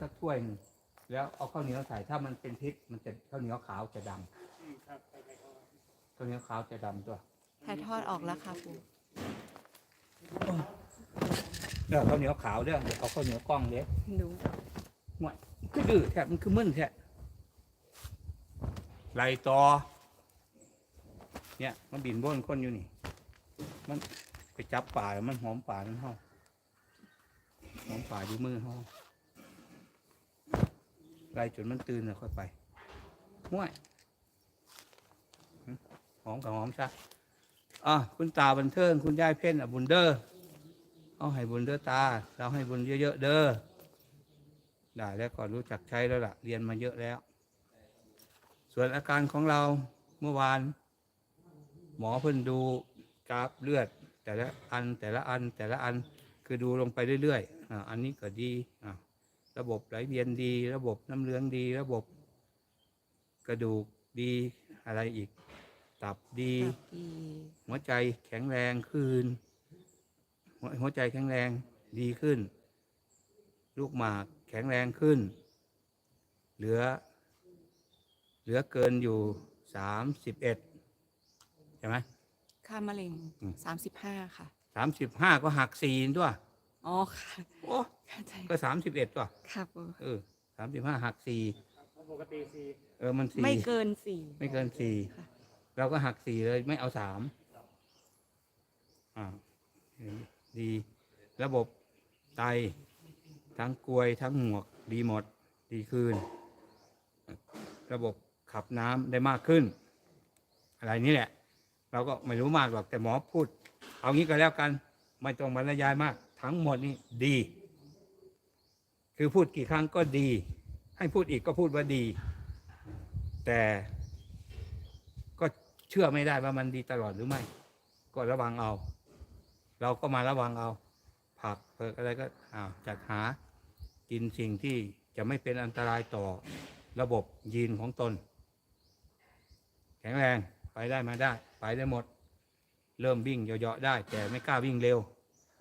สักถ้วยหนึงแล้วเอาข้าวเหนียวใส่ถ้ามันเป็นพริกมันจะข้าวเหนียวขาวจะดำอืมครับใส่ไปก่อนข้าวเหนียวขาวจะดำตัวถ่ายทอดออกแล้วค่ะปู่เด้อข้าวเหนียวขาวเด้อเอาข้าวเหนียวกล้องเด้ดูห่วยคือดื้อแท้มันคือมึนแท้ไหลต่อเนี่ย มันบินบนคนอยู่นี่ มันไปจับป่าแล้วมันหอมป่ามันห้องหอมป่าอยู่มือห้อง ไล่จนมันตื่นแล้วค่อยไปห่วยหึหอมกับหอมซะอะคุณตาบันเทิงคุณยายเพ่นอะบุญเด้อเอาให้บุญเด้อตา เราให้บุญเยอะๆเด้อได้แล้วก็รู้จักใช้แล้วล่ะ เรียนมาเยอะแล้ว ส่วนอาการของเราเมื่อวาน หมอเพิ่นดูกราฟเลือด แต่ละอันแต่ละอันแต่ละอันคือดูลงไปเรื่อยๆอ่าอันนี้ก็ดีอ่า ระบบไหลเวียนดี ระบบน้ำเหลืองดี ระบบกระดูกดีอะไรอีก ตับดีครับดีหัวใจแข็งแรงขึ้นหัวหัวใจแข็งแรงดีขึ้น ลูกหมากแข็งแรงขึ้น เหลือ เหลือเกินอยู่สามสิบเอ็ดใช่ไหมค่ามะเร็งอืมสามสิบห้าค่ะสามสิบห้าก็หักสี่ด้วย อ๋อค่ะโอ้เข้าใจก็สามสิบเอ็ดตัวค่ะปู่เออสามสิบห้าหักสี่ครับเพราะปกติสี่เออมันสี่ไม่เกินสี่ไม่เกินสี่ค่ะเราก็หักสี่เลยไม่เอาสามอ่าดี ระบบไต ทั้งกลวยทั้งหมวก ดีหมด ดีขึ้นระบบขับน้ำได้มากขึ้น อะไรนี่แหละ เราก็ไม่รู้มากหรอกแต่หมอพูด เอางี้ก็แล้วกัน ไม่ต้องบรรยายมาก ทั้งหมดนี่ดี คือพูดกี่ครั้งก็ดี ให้พูดอีกก็พูดว่าดี แต่ก็เชื่อไม่ได้ว่ามันดีตลอดหรือไม่ ก็ระวังเอา เราก็มาระวังเอา ผักเผือกอะไรก็อ้าวจัดหากินสิ่งที่จะไม่เป็นอันตรายต่อระบบยีนของตน แข็งแรงไปได้มาได้ ไปได้หมด เริ่มวิ่งเหยาะๆได้ แต่ไม่กล้าวิ่งเร็ว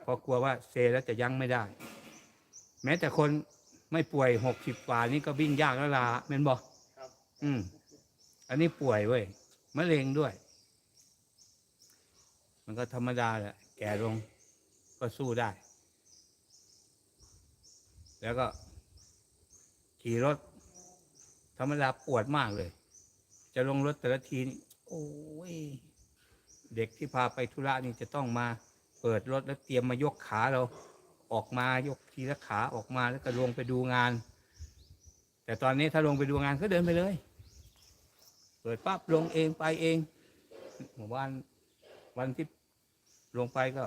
เพราะกลัวว่าเซแล้วจะยั้งไม่ได้ แม้แต่คนไม่ป่วยหกสิบกว่านี่ก็วิ่งยากแล้วล่ะเมนบอกครับอืม อันนี้ป่วยเว้ยมะเร็งด้วย มันก็ธรรมดาแหละแก่ลงก็สู้ได้ แล้วก็ขี่รถ ธรรมดาปวดมากเลย จะลงรถแต่ละทีนี่โอ้ย เด็กที่พาไปธุระนี่จะต้องมา เปิดรถแล้วเตรียมมายกขาเราออกมายกทีละขาออกมาแล้วก็ลงไปดูงาน แต่ตอนนี้ถ้าลงไปดูงานก็เดินไปเลย เปิดปั๊บลงเองไปเองหมู่บ้านวันที่ลงไปก็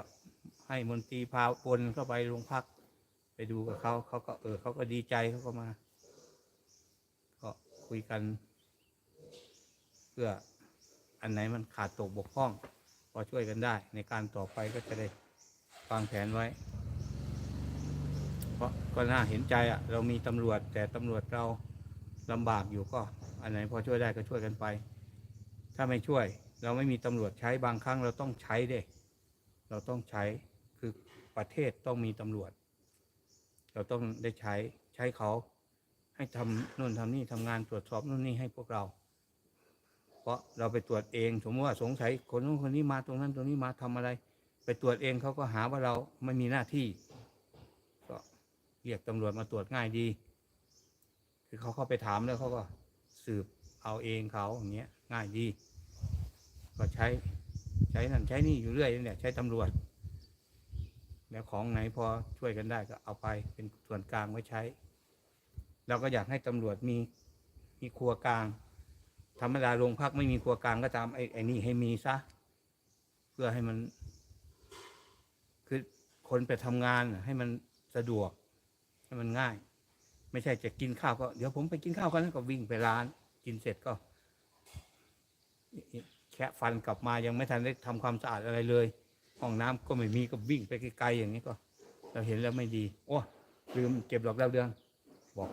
ให้มนตรีพาปนเข้าไปโรงพัก ไปดูกับเขาเขาก็เออเขาก็ดีใจเขาก็มา ก็คุยกัน เพื่ออันไหนมันขาดตกบกพร่อง อช่วยกันได้ ในการต่อไปก็จะได้วางแผนไว้ เพราะก็น่าเห็นใจอะเรามีตำรวจ แต่ตำรวจเราลำบากอยู่ก็ อันไหนพอช่วยได้ก็ช่วยกันไป ถ้าไม่ช่วย เราไม่มีตำรวจใช้บางครั้งเราต้องใช้เด้เราต้องใช้คือประเทศต้องมีตำรวจ เราต้องได้ใช้ใช้เขาให้ทำนู่นทำนี่ทำงานตรวจสอบนู่นนี่ให้พวกเรา ราะเราไปตรวจเอง สมมติว่าสงสัยคนนู้นคนนี้มาตรงนั้นตรงนี้มาทำอะไร ไปตรวจเองเขาก็หาว่าเราไม่มีหน้าที่ ก็เรียกตำรวจมาตรวจง่ายดี คือเขาเข้าไปถามแล้วเขาก็สืบเอาเองเขาอย่างเงี้ยง่ายดี ก็ใช้ใช้นั่นใช้นี่อยู่เรื่อยเนี่ยใช้ตำรวจ แล้วของไหนพอช่วยกันได้ก็เอาไปเป็นส่วนกลางไว้ใช้ เราก็อยากให้ตำรวจมีมีครัวกลาง ธรรมดาโรงพักไม่มีครัวกลางก็ตามไอ้ไอ้นี่ให้มีซะ เพื่อให้มัน คือคนไปทำงานให้มันสะดวก ให้มันง่าย ไม่ใช่จะกินข้าวก็เดี๋ยวผมไปกินข้าวกันแล้วก็วิ่งไปร้าน กินเสร็จก็แคะฟันกลับมายังไม่ทันได้ทำความสะอาดอะไรเลย ห้องน้ำก็ไม่มีก็วิ่งไปไกลๆอย่างนี้ก็ เราเห็นแล้วไม่ดี โอ้ลืมเก็บดอกดาวเรือง บอก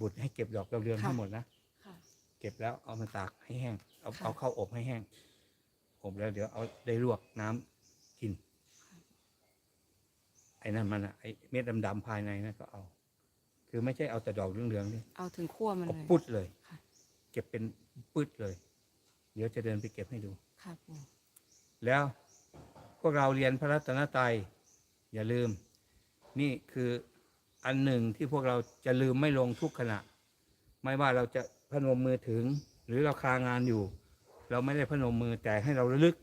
บุตรให้เก็บดอกดาวเรืองค่ะให้หมดนะ เก็บแล้วเอามาตากให้แห้ง เอาค่ะเอาเข้าอบให้แห้ง อบแล้วเดี๋ยวเอาได้ลวกน้ำกิน ไอ้นั่นมันอะไอ้เม็ดดำๆภายในนั่นก็เอา คือไม่ใช่เอาแต่ดอกเหลืองๆนี่เอาถึงขั้วมันเอาเลยปุดเลยค่ะเก็บเป็นปุดเลย เดี๋ยวจะเดินไปเก็บให้ดูค่ะปู่แล้วพวกเราเรียนพระรัตนตรัยอย่าลืม นี่คืออันหนึ่งที่พวกเราจะลืมไม่ลงทุกขณะ ไม่ว่าเราจะ พนมมือถึง หรือเราคางานอยู่ เราไม่ได้พนมมือแต่ให้เราระลึก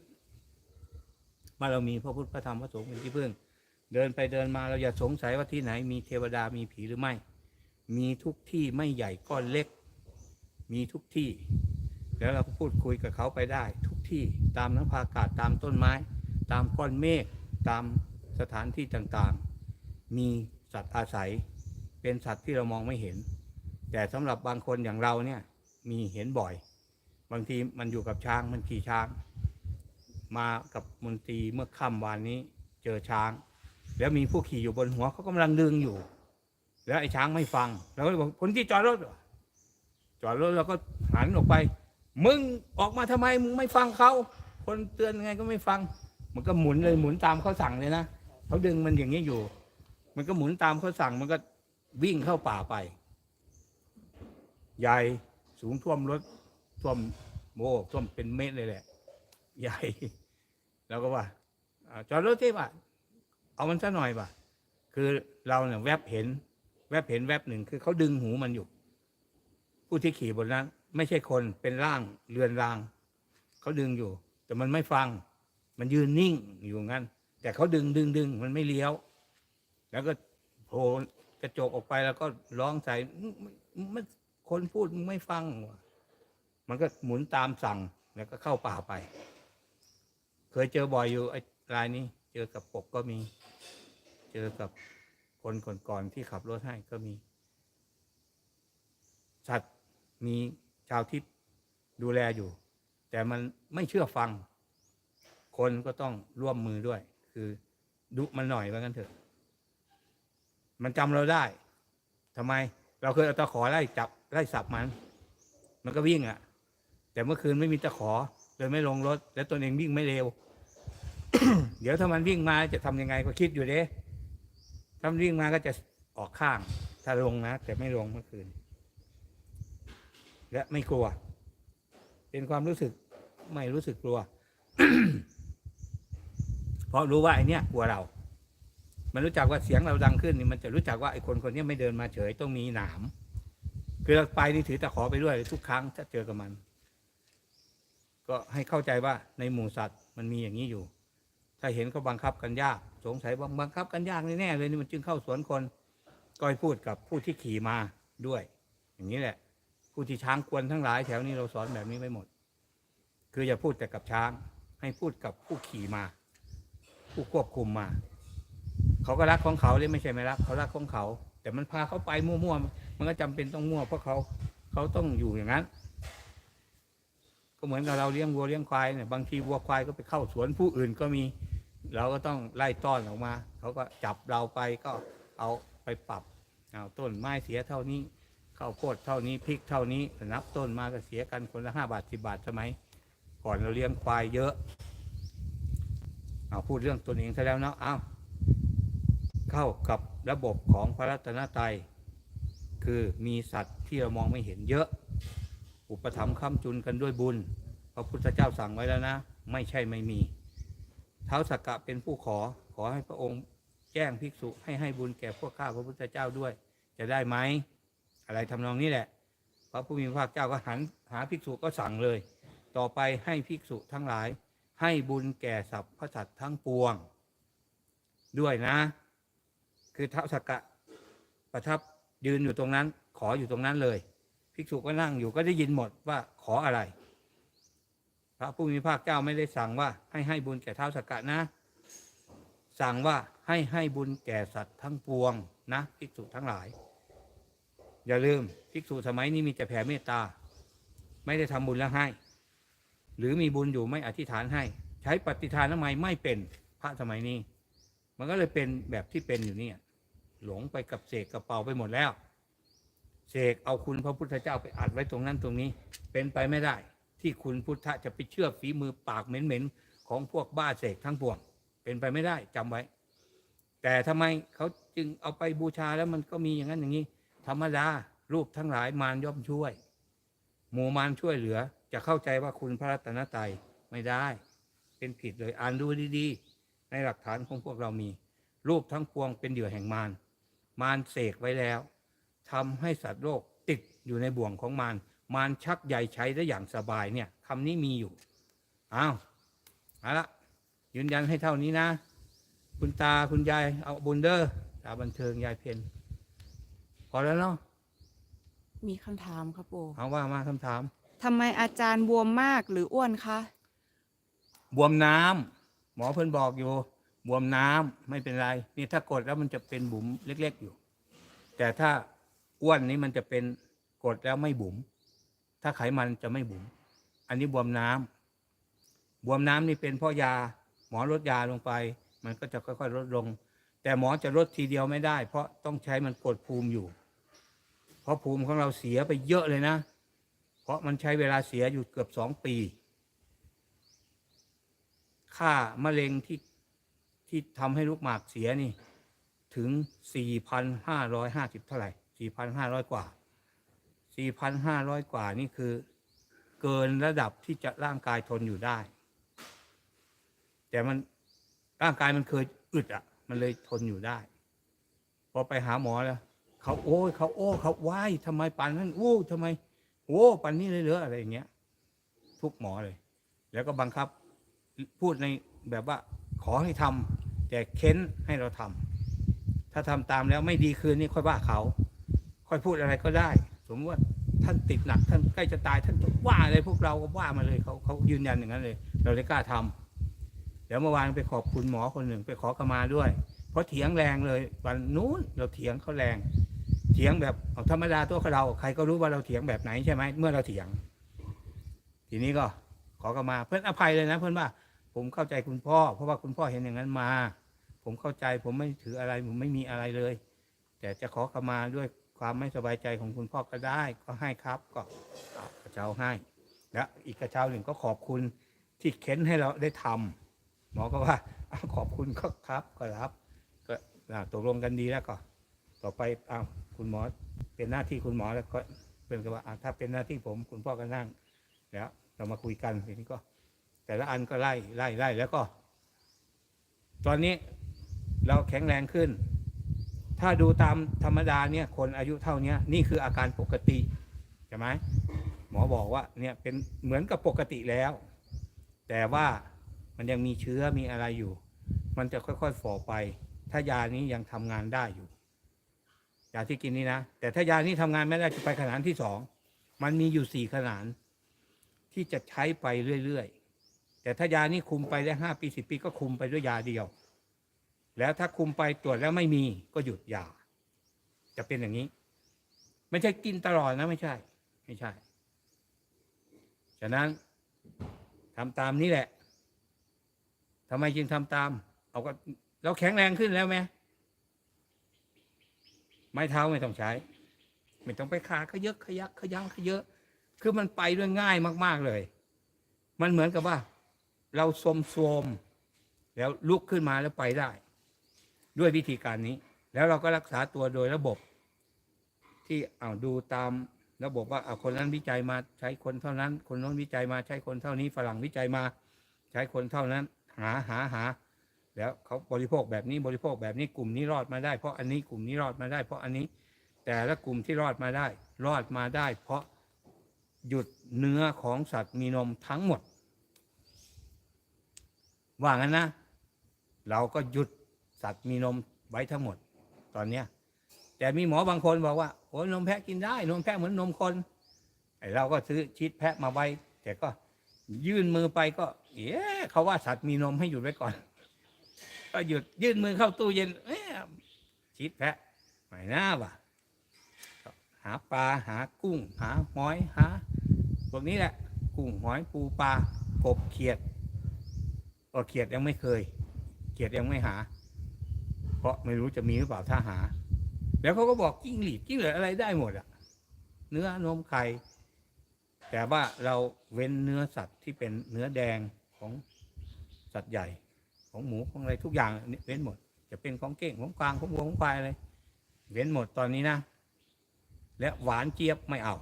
ว่าเรามีพระพุทธพระธรรมพระสงฆ์เป็นที่พึ่ง เดินไปเดินมาเราอย่าสงสัยว่าที่ไหน มีเทวดามีผีหรือไม่ มีทุกที่ไม่ใหญ่ก้อนเล็ก มีทุกที่ แล้วเราก็พูดคุยกับเขาไปได้ ทุกที่ตามน้ำพาอากาศตามต้นไม้ ตามก้อนเมฆตามสถานที่ต่างๆ มีสัตว์อาศัย เป็นสัตว์ที่เรามองไม่เห็น แต่สำหรับบางคนอย่างเราเนี่ย มีเห็นบ่อย บางทีมันอยู่กับช้างมันขี่ช้าง มากับมนตรีเมื่อค่ำวานนี้เจอช้าง แล้วมีผู้ขี่อยู่บนหัวเขากำลังดึงอยู่ แล้วไอ้ช้างไม่ฟังเราก็บอกคนที่จอดรถจอดรถเราก็หันออกไป มึงออกมาทำไมมึงไม่ฟังเขาคนเตือนไงก็ไม่ฟัง มันก็หมุนเลยหมุนตามเขาสั่งเลยนะเขาดึงมันอย่างนี้อยู่ มันก็หมุนตามเขาสั่งมันก็วิ่งเข้าป่าไป ใหญ่สูงท่วมรถท่วมโมท่วมเป็นเมตรเลยแหละ ใหญ่ แล้วก็ว่าจอดรถที่ป่ะเอามันซะหน่อยป่ะคือเราเนี่ยแวบเห็น แวบเห็นแวบหนึ่งคือเขาดึงหูมันอยู่ ผู้ที่ขี่บนนั้น ไม่ใช่คนเป็นร่างเรือนรางเขาดึงอยู่ แต่มันไม่ฟัง มันยืนนิ่งอยู่งั้น แต่เขาดึงดึงดึงมันไม่เลี้ยว แล้วก็โผล่กระจกออกไปแล้วก็ร้องใส่มัน คนพูดมึงไม่ฟัง มันก็หมุนตามสั่งแล้วก็เข้าป่าไป เคยเจอบ่อยอยู่ไอ้รายนี้ เจอกับปกก็มี เจอกับคนก่อนๆที่ขับรถให้ก็มี สัตว์มีชาวทิพย์ดูแลอยู่ แต่มันไม่เชื่อฟัง คนก็ต้องร่วมมือด้วย คือดุมันหน่อยว่างั้นเถอะ มันจำเราได้ทำไม เราเคยเอาตะขอไล่จับ ไล่สับมัน มันก็วิ่งอะ่ะ แต่เมื่อคืนไม่มีตะขอเลยไม่ลงรถ แล้วตัวเองวิ่งไม่เร็ว เดี๋ยวถ้ามันวิ่งมาจะทำยังไงก็คิดอยู่เด้ถ้ามันวิ่งมาก็จะออกข้าง ถ้าลงนะแต่ไม่ลงเมื่อคืน และไม่กลัว เป็นความรู้สึกไม่รู้สึกกลัว เพราะรู้ว่าไอเนี้ยกลัวเรามันรู้จักว่าเสียงเราดังขึ้นนี่มันจะรู้จักว่าไอคนคนนี้ไม่เดินมาเฉยต้องมีหนาม คือเราไปนี่ถือตะขอไปด้วยทุกครั้งถ้าเจอกับมัน ก็ให้เข้าใจว่าในหมู่สัตว์มันมีอย่างนี้อยู่ ถ้าเห็นเขาบังคับกันยาก สงสัยว่าบังคับกันยากแน่เลยนี่มันจึงเข้าสวนคนก็ให้พูดกับผู้ที่ขี่มาด้วย อย่างนี้แหละ ผู้ที่ช้างกวนทั้งหลายแถวนี้เราสอนแบบนี้ไม่หมด คืออย่าพูดแต่กับช้าง ให้พูดกับผู้ขี่มา ผู้ควบคุมมา เขาก็รักของเขาเลยไม่ใช่ไม่รัก เขารักของเขา แต่มันพาเขาไปมั่วๆมันก็จำเป็นต้องมั่วเพราะเขาเขาต้องอยู่อย่างนั้น ก็เหมือนกับเราเลี้ยงวัวเลี้ยงควายเนี่ยบางทีวัวควายก็ไปเข้าสวนผู้อื่นก็มี เราก็ต้องไล่ต้อนออกมา เขาก็จับเราไปก็เอาไปปรับเอาต้นไม้เสียเท่านี้ข้าวโพดเท่านี้พริกเท่านี้นับต้นมาก็เสียกันคนละห้าบาทสิบาทสมัยก่อนเราเลี้ยงควายเยอะเอาพูดเรื่องตัวเองซะแล้วเนาะเอา เข้ากับระบบของพระรัตนตรัยคือมีสัตว์ที่เรามองไม่เห็นเยอะ อุปถัมภ์ค้ำจุนกันด้วยบุญ พระพุทธเจ้าสั่งไว้แล้วนะ ไม่ใช่ไม่มี เท้าสักกะเป็นผู้ขอขอให้พระองค์แจ้งภิกษุให้ให้บุญแก่พวกข้าพระพุทธเจ้าด้วย จะได้ไหมอะไรทำนองนี้แหละ พระผู้มีพระภาคเจ้าก็หันหาภิกษุก็สั่งเลย ต่อไปให้ภิกษุทั้งหลาย ให้บุญแก่สรรพสัตว์ทั้งปวง ด้วยนะ คือเท้าสักกะประทับยืนอยู่ตรงนั้น ขออยู่ตรงนั้นเลย ภิกษุก็นั่งอยู่ก็ได้ยินหมดว่าขออะไร พระผู้มีพระภาคเจ้าไม่ได้สั่งว่าให้ให้บุญแก่เท้าสักกะนะ สั่งว่าให้ให้บุญแก่สัตว์ทั้งปวงนะภิกษุทั้งหลาย อย่าลืมภิกษุสมัยนี้มีแต่แผ่เมตตา ไม่ได้ทำบุญแล้วให้ หรือมีบุญอยู่ไม่อธิษฐานให้ ใช้ปฏิทานทำไมไม่เป็นพระสมัยนี้ มันก็เลยเป็นแบบที่เป็นอยู่เนี่ย หลงไปกับเสกกระเป๋าไปหมดแล้วเสกเอาคุณพระพุทธเจ้าไปอัดไว้ตรงนั้นตรงนี้ เป็นไปไม่ได้ ที่คุณพุทธะจะไปเชื่อฝีมือปากเหม็นๆของพวกบ้าเสกทั้งปวง เป็นไปไม่ได้จำไว้ แต่ทำไมเขาจึงเอาไปบูชาแล้วมันก็มีอย่างนั้นอย่างนี้ ธรรมดารูปทั้งหลายมารย่อมช่วย หมู่มารช่วยเหลือ จะเข้าใจว่าคุณพระรัตนตรัยไม่ได้ เป็นผิดเลยอ่านดูดีๆ ในหลักฐานของพวกเรามี รูปทั้งปวงเป็นเหยื่อแห่งมาร มารเสกไว้แล้วทำให้สัตว์โลกติดอยู่ในบ่วงของมารมารชักใยใช้ได้อย่างสบายเนี่ยคำนี้มีอยู่อ้าวเอาละยืนยันให้เท่านี้นะ คุณตาคุณยายเอาบุญเดอร์ตาบันเทิงยายเพนพอแล้วเนาะมีคำถามครับปู่เอาว่ามาคำถามทำไมอาจารย์บวมมากหรืออ้วนคะบวมน้ำหมอเพิ่นบอกอยู่ บวมน้ำไม่เป็นไรนี่ถ้ากดแล้วมันจะเป็นบุ๋มเล็ก ๆอยู่ แต่ถ้าอ้วนนี้มันจะเป็นกดแล้วไม่บุ๋มถ้าไขมันจะไม่บุ๋มอันนี้บวมน้ำบวมน้ำนี่เป็นเพราะยา หมอลดยาลงไป มันก็จะค่อยๆลดลง แต่หมอจะลดทีเดียวไม่ได้ เพราะต้องใช้มันกดภูมิอยู่ เพราะภูมิของเราเสียไปเยอะเลยนะ เพราะมันใช้เวลาเสียอยู่เกือบสองปี ค่ามะเร็งที่ ที่ทำให้ลูกหมากเสียนี่ ถึง 4,550 เท่าไหร่ 4,500 กว่า 4,500 กว่านี่คือเกินระดับที่จะร่างกายทนอยู่ได้ แต่มันร่างกายมันเคยอึดอะ มันเลยทนอยู่ได้ พอไปหาหมอแล้วเขาโอ้ยเขาโอ้เขาว้ายทำไมปันนั้นโอ้ทำไมโอ้ปันนี้เลยเหรออะไรอย่างเงี้ย ทุกหมอเลย แล้วก็บังคับพูดในแบบว่าขอให้ทำ แต่เค้นให้เราทำถ้าทำตามแล้วไม่ดีคืนนี่ค่อยว่าเขา ค่อยพูดอะไรก็ได้ สมมติว่าท่านติดหนักท่านใกล้จะตายท่านว่าอะไรพวกเราก็ว่ามาเลยเขาเขายืนยันอย่างนั้นเลย เราเลยกล้าทำเดี๋ยวเมื่อวานไปขอบคุณหมอคนหนึ่งไปขอขมาด้วย เพราะเถียงแรงเลยวันนู้นเราเถียงเขาแรง เถียงแบบธรรมดาตัวเราใครก็รู้ว่าเราเถียงแบบไหนใช่ไหมเมื่อเราเถียง ทีนี้ก็ขอขมาเพื่อนอภัยเลยนะ เพื่อนว่า ผมเข้าใจคุณพ่อ เพราะว่าคุณพ่อเห็นอย่างนั้นมา ผมเข้าใจผมไม่ถืออะไร ผมไม่มีอะไรเลย แต่จะขอขมาด้วยความไม่สบายใจของคุณพ่อก็ได้ ก็ให้ครับก็กระเช้าให้ แล้วอีกกระเช้าหนึ่งก็ขอบคุณที่เค้นให้เราได้ทำหมอก็ว่าขอบคุณก็ครับก็รับ ก็ตกลงกันดีแล้วก็ ต่อไปเอาคุณหมอเป็นหน้าที่คุณหมอแล้วก็เป็นกับว่าอ่าถ้าเป็นหน้าที่ผม คุณพ่อก็นั่งแล้วเรามาคุยกันทีนี้ก็ แต่ละอันก็ไล่ไล่ไล่แล้วก็ ตอนนี้เราแข็งแรงขึ้น ถ้าดูตามธรรมดาเนี่ย คนอายุเท่านี้นี่คืออาการปกติใช่ไหมหมอบอกว่าเนี่ยเป็นเหมือนกับปกติแล้ว แต่ว่ามันยังมีเชื้อมีอะไรอยู่ มันจะค่อยๆฝ่อไป ถ้ายานี้ยังทำงานได้อยู่ยาที่กินนี่นะแต่ถ้ายานี้ทำงานไม่ได้จะไปขนาดที่สองมันมีอยู่สี่ขนาดที่จะใช้ไปเรื่อยๆ แต่ถ้ายานี้คุมไปได้ห้าปีสิบปีก็คุมไปด้วยยาเดียว แล้วถ้าคุมไปตรวจแล้วไม่มีก็หยุดยา จะเป็นอย่างนี้ ไม่ใช่กินตลอดนะไม่ใช่ ไม่ใช่ ฉะนั้นทำตามนี้แหละทำไมจึงทำตาม เอาก็เราแข็งแรงขึ้นแล้วไหมไม้เท้าไม่ต้องใช้ ไม่ต้องไปขาขยกขยักขยั้งขยเยอะ คือมันไปด้วยง่ายมาก ๆเลย มันเหมือนกับว่า เราสมโทมแล้วลุกขึ้นมาแล้วไปได้ ด้วยวิธีการนี้ แล้วเราก็รักษาตัวโดยระบบ ที่เอาดูตามระบบว่าเอาคนนั้นวิจัยมาใช้คนเท่านั้น คนโน้นวิจัยมาใช้คนเท่านี้ฝรั่งวิจัยมา ใช้คนเท่านั้น หาหาหา แล้วเขาบริโภคแบบนี้บริโภคแบบนี้กลุ่มนี้รอดมาได้ เพราะอันนี้กลุ่มนี้รอดมาได้ เพราะอันนี้ แต่ละกลุ่มที่รอดมาได้ รอดมาได้ เพราะหยุดเนื้อของสัตว์มีนมทั้งหมด ว่างั้นนะ เราก็หยุดสัตว์มีนมไว้ทั้งหมด ตอนเนี้ย แต่มีหมอบางคนบอกว่าโอ้ยนมแพะกินได้ นมแพะเหมือนนมคนไอเราก็ซื้อชีสแพะมาไว้ แต่ก็ยื่นมือไปก็ เอ๊ะเขาว่าสัตว์มีนมให้หยุดไว้ก่อน ก็หยุดยื่นมือเข้าตู้เย็น เอ๊ะชีสแพะไม่น่าว่ะหาปลาหากุ้ง หาหอยหาพวกนี้แหละ กุ้งหอยปูปลากบเขียด ก็เขียดยังไม่เคย เขียดยังไม่หา เพราะไม่รู้จะมีหรือเปล่าถ้าหา แล้วเขาก็บอกกิ้งหรีดกิ้งเหลืออะไรได้หมดอะเนื้อนมไข่แต่ว่าเราเว้นเนื้อสัตว์ที่เป็นเนื้อแดงของสัตว์ใหญ่ ของหมูของอะไรทุกอย่างเว้นหมด จะเป็นของเก้งของกวางของวัวของควายอะไรเว้นหมดตอนนี้นะ และหวานเจี๊ยบไม่เอา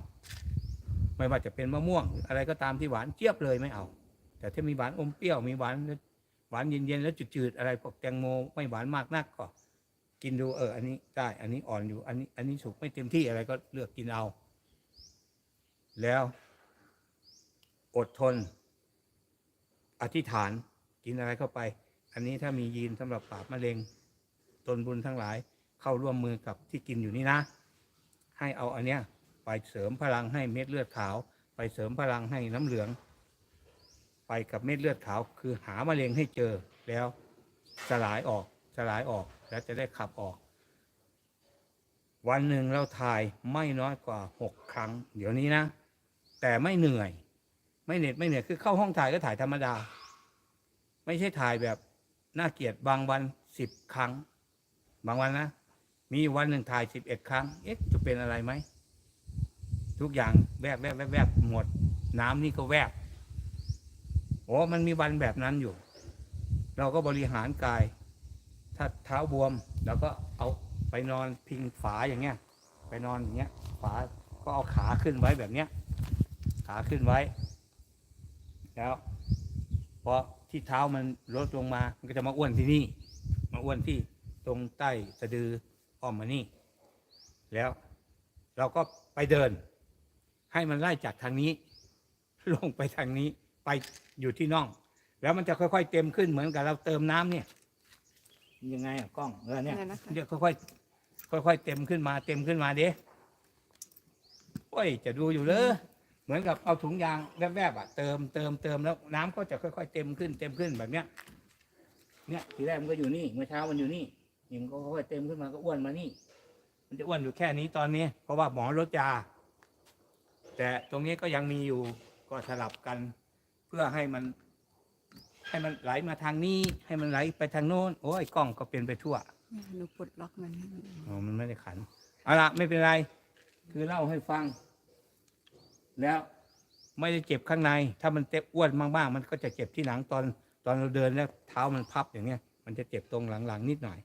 ไม่ว่าจะเป็นมะม่วง อะไรก็ตามที่หวานเจี๊ยบเลยไม่เอา แต่ถ้ามีหวานอมเปรี้ยวมีหวานหวานเย็นๆแล้วจืดๆอะไรพวกแตงโมไม่หวานมากนักก็กินดูเออ อันนี้ได้ อันนี้อ่อนอยู่ อันนี้ อันนี้สุกไม่เต็มที่อะไรก็เลือกกินเอา แล้ว อดทน อธิษฐานกินอะไรเข้าไป อันนี้ถ้ามียีนสำหรับปราบมะเร็งตนบุญทั้งหลาย เข้าร่วมมือกับที่กินอยู่นี่นะ ให้เอาอันเนี้ยไปเสริมพลังให้เม็ดเลือดขาว ไปเสริมพลังให้น้ำเหลือง ไปกับเม็ดเลือดขาว คือหามะเร็งให้เจอแล้วสลายออกสลายออกแล้วจะได้ขับออก วันหนึ่งเราถ่ายไม่น้อยกว่าหกครั้ง เดี๋ยวนี้นะ แต่ไม่เหนื่อย ไม่เหน็ดไม่เหนื่อยคือเข้าห้องถ่ายก็ถ่ายธรรมดา ไม่ใช่ถ่ายแบบน่าเกลียดบางวันสิบครั้ง บางวันนะมีวันหนึ่งถ่ายสิบเอ็ดครั้ง เอ๊ะจะเป็นอะไรไหม ทุกอย่างแวบแวบแวบแวบหมด น้ำนี่ก็แวบ โอ้มันมีวันแบบนั้นอยู่ เราก็บริหารกาย ถ้าเท้าบวมเราก็เอาไปนอนพิงฝาอย่างเงี้ย ไปนอนอย่างเงี้ย ฝาก็เอาขาขึ้นไว้แบบเนี้ย ขาขึ้นไว้ แล้วพอที่เท้ามันลดลงมา มันก็จะมาอ้วนที่นี่ มาอ้วนที่ตรงใต้สะดืออ้อมมานี่ แล้วเราก็ไปเดิน ให้มันไล่จากทางนี้ ลงไปทางนี้ ไปอยู่ที่น่อง แล้วมันจะค่อย ๆ เต็มขึ้นเหมือนกับเราเติมน้ำเนี่ย ยังไงอะกล้องเออเนี่ยไงนะคะเดี๋ยวค่อยๆค่อย ๆ เต็มขึ้นมา เต็มขึ้นมาเด้โอ้ย จะดูอยู่เลยเหมือนกับเอาถุงยางแวบๆอะเติมเติมเติมแล้วน้ำก็จะค่อยๆเต็มขึ้นเต็มขึ้นแบบเนี้ย เนี่ยทีแรกมันก็อยู่นี่เมื่อเช้ามันอยู่นี่นี่มันก็ค่อยๆเต็มขึ้นมาก็อ้วนมานี่ มันจะอ้วนอยู่แค่นี้ตอนนี้ เพราะว่าหมอลดยาแต่ตรงนี้ก็ยังมีอยู่ก็สลับกันเพื่อให้มัน ให้มันไหลมาทางนี้ ให้มันไหลไปทางโน้น โอ้ยกล้องก็เป็นไปทั่วหนูปลดล็อกมันให้มันอ๋อมันไม่ได้ขันเอาละไม่เป็นไร คือเล่าให้ฟัง แล้วไม่ได้เจ็บข้างใน ถ้ามันเจ็บอ้วนมากๆ มันก็จะเจ็บที่หลังตอน ตอนเราเดินแล้ว เท้ามันพับอย่างเงี้ย มันจะเจ็บตรงหลังๆนิดหน่อย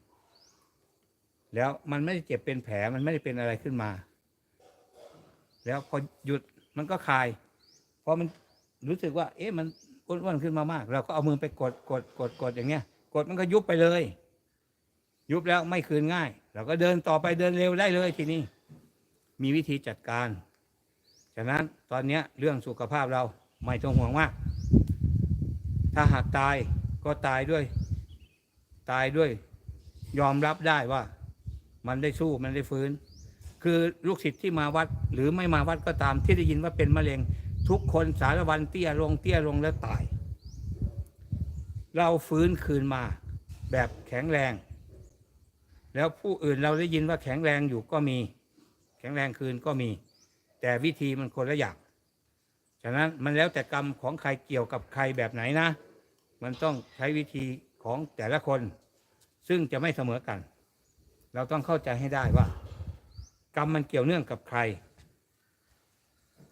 แล้วมันไม่ได้เจ็บเป็นแผล มันไม่ได้เป็นอะไรขึ้นมา แล้วพอหยุดมันก็คลาย พอมัน รู้สึกว่า เอ๊ะมันอ้วนขึ้นมามาก เราก็เอามือไปกดกดกดกดอย่างเงี้ย กดมันก็ยุบไปเลย ยุบแล้วไม่คืนง่าย เราก็เดินต่อไปเดินเร็วได้เลยทีนี้ มีวิธีจัดการ ฉะนั้นตอนเนี้ยเรื่องสุขภาพเราไม่ต้องห่วงมาก ถ้าหากตายก็ตายด้วย ตายด้วย ยอมรับได้ว่า มันได้สู้มันได้ฟื้น คือลูกศิษย์ที่มาวัด หรือไม่มาวัดก็ตามที่ได้ยินว่าเป็นมะเร็ง ทุกคนสารวันเตี้ยลงเตี้ยลงแล้วตาย เราฟื้นคืนมาแบบแข็งแรง แล้วผู้อื่นเราได้ยินว่าแข็งแรงอยู่ก็มี แข็งแรงคืนก็มี แต่วิธีมันคนละอย่างฉะนั้นมันแล้วแต่กรรมของใครเกี่ยวกับใครแบบไหนนะ มันต้องใช้วิธีของแต่ละคน ซึ่งจะไม่เสมอกัน เราต้องเข้าใจให้ได้ว่า กรรมมันเกี่ยวเนื่องกับใคร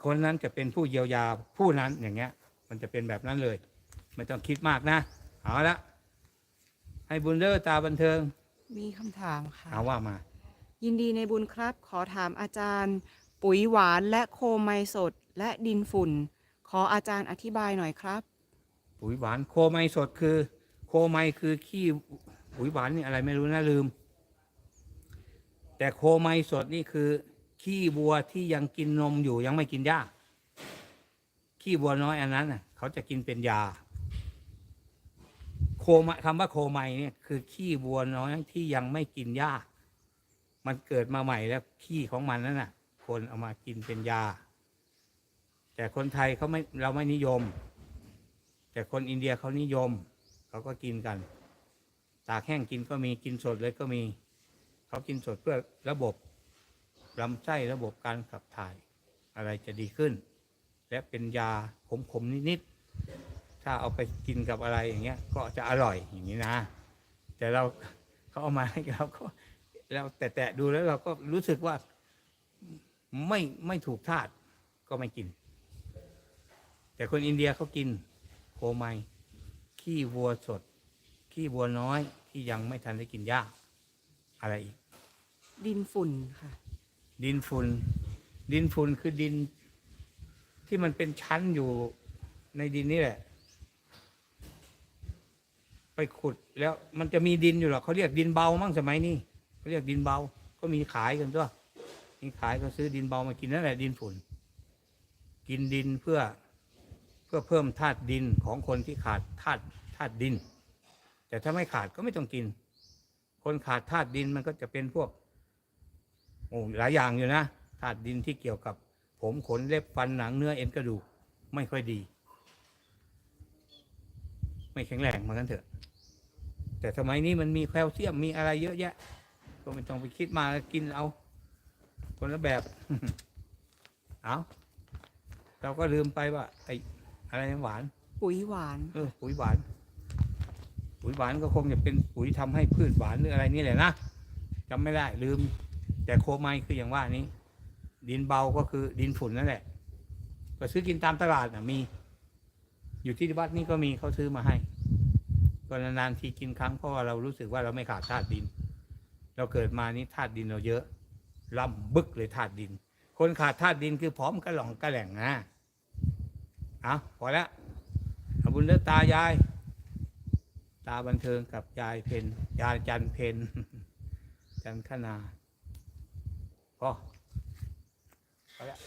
คนนั้นจะเป็นผู้เยียวยาผู้นั้นอย่างเงี้ย มันจะเป็นแบบนั้นเลย ไม่ต้องคิดมากนะ เอาละให้บุญเลิศตาบันเทิง มีคำถามค่ะ เอาว่ามา ยินดีในบุญครับ ขอถามอาจารย์ ปุ๋ยหวานและโคไมสดและดินฝุ่น ขออาจารย์อธิบายหน่อยครับ ปุ๋ยหวานโคไมสดคือ โคไมคือขี้ปุ๋ยหวานนี่อะไรไม่รู้นะลืม แต่โคไมสดนี่คือ ขี้วัวที่ยังกินนมอยู่ยังไม่กินหญ้า ขี้วัวน้อยอันนั้นน่ะเขาจะกินเป็นยา โคมคำว่าโคไมเนี่ยคือขี้วัวน้อยที่ยังไม่กินหญ้า มันเกิดมาใหม่แล้วขี้ของมันนั่นน่ะ คนเอามากินเป็นยา แต่คนไทยเขาไม่เราไม่นิยม แต่คนอินเดียเขานิยม เขาก็กินกัน ตากแห้งกินก็มีกินสดเลยก็มี เขากินสดเพื่อระบบ ลำไส้ระบบการขับถ่าย อะไรจะดีขึ้น และเป็นยาขมๆนิดๆถ้าเอาไปกินกับอะไรอย่างเงี้ย ก็จะอร่อยอย่างนี้นะ แต่เราเขาเอามาให้เราก็เราแตะๆดูแล้วเราก็รู้สึกว่าไม่ไม่ถูกธาตุก็ไม่กิน แต่คนอินเดียเขากินโคไมขี้วัวสด ขี้วัวน้อยที่ยังไม่ทันได้กินหญ้าอะไรอีก ดินฝุ่นค่ะ ดินฝุ่น ดินฝุ่นคือดิน ที่มันเป็นชั้นอยู่ในดินนี่แหละ ไปขุดแล้วมันจะมีดินอยู่หรอกเขาเรียกดินเบามั่งสมัยนี้เขาเรียกดินเบา ก็มีขายกันด้วยมีขายก็ซื้อดินเบามากินนั่นแหละดินฝุ่น กินดินเพื่อเพื่อเพิ่มธาตุดินของคนที่ขาดธาตุธาตุดิน แต่ถ้าไม่ขาดก็ไม่ต้องกิน คนขาดธาตุดินมันก็จะเป็นพวก โอ้หลายอย่างอยู่นะธาตุดินที่เกี่ยวกับ ผมขนเล็บฟันหนังเนื้อเอ็นกระดูกไม่ค่อยดี ไม่แข็งแรงเหมือนกันเถอะ แต่สมัยนี้มันมีแคลเซียมมีอะไรเยอะแยะ ก็ไม่ต้องไปคิดมากินเอา คนละแบบ เอาเราก็ลืมไปว่าไอ้อะไรนะหวาน ปุ๋ยหวาน เออปุ๋ยหวาน ปุ๋ยหวานก็คงจะเป็นปุ๋ยทำให้พืชหวานหรืออะไรนี่แหละนะจำไม่ได้ลืม แต่โคไมคืออย่างว่านี้ ดินเบาก็คือดินฝุ่นนั่นแหละ ก็ซื้อกินตามตลาดนะมี อยู่ที่วัดนี่ก็มีเขาซื้อมาให้ก็นานๆทีกินครั้งเพราะว่าเรารู้สึกว่าเราไม่ขาดธาตุดิน เราเกิดมานี้ธาตุดินเราเยอะล่ำบึกเลยธาตุดิน คนขาดธาตุดินคือผอมกระหล่องกระแหล่งนะเอาพอแล้วเอาบุญเด้อตายาย ตาบันเทิงกับยายเพนยายจันเพนจันขนา พอพอแล้ว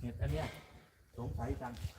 เห็ดอันเนี้ยสงสัยจัง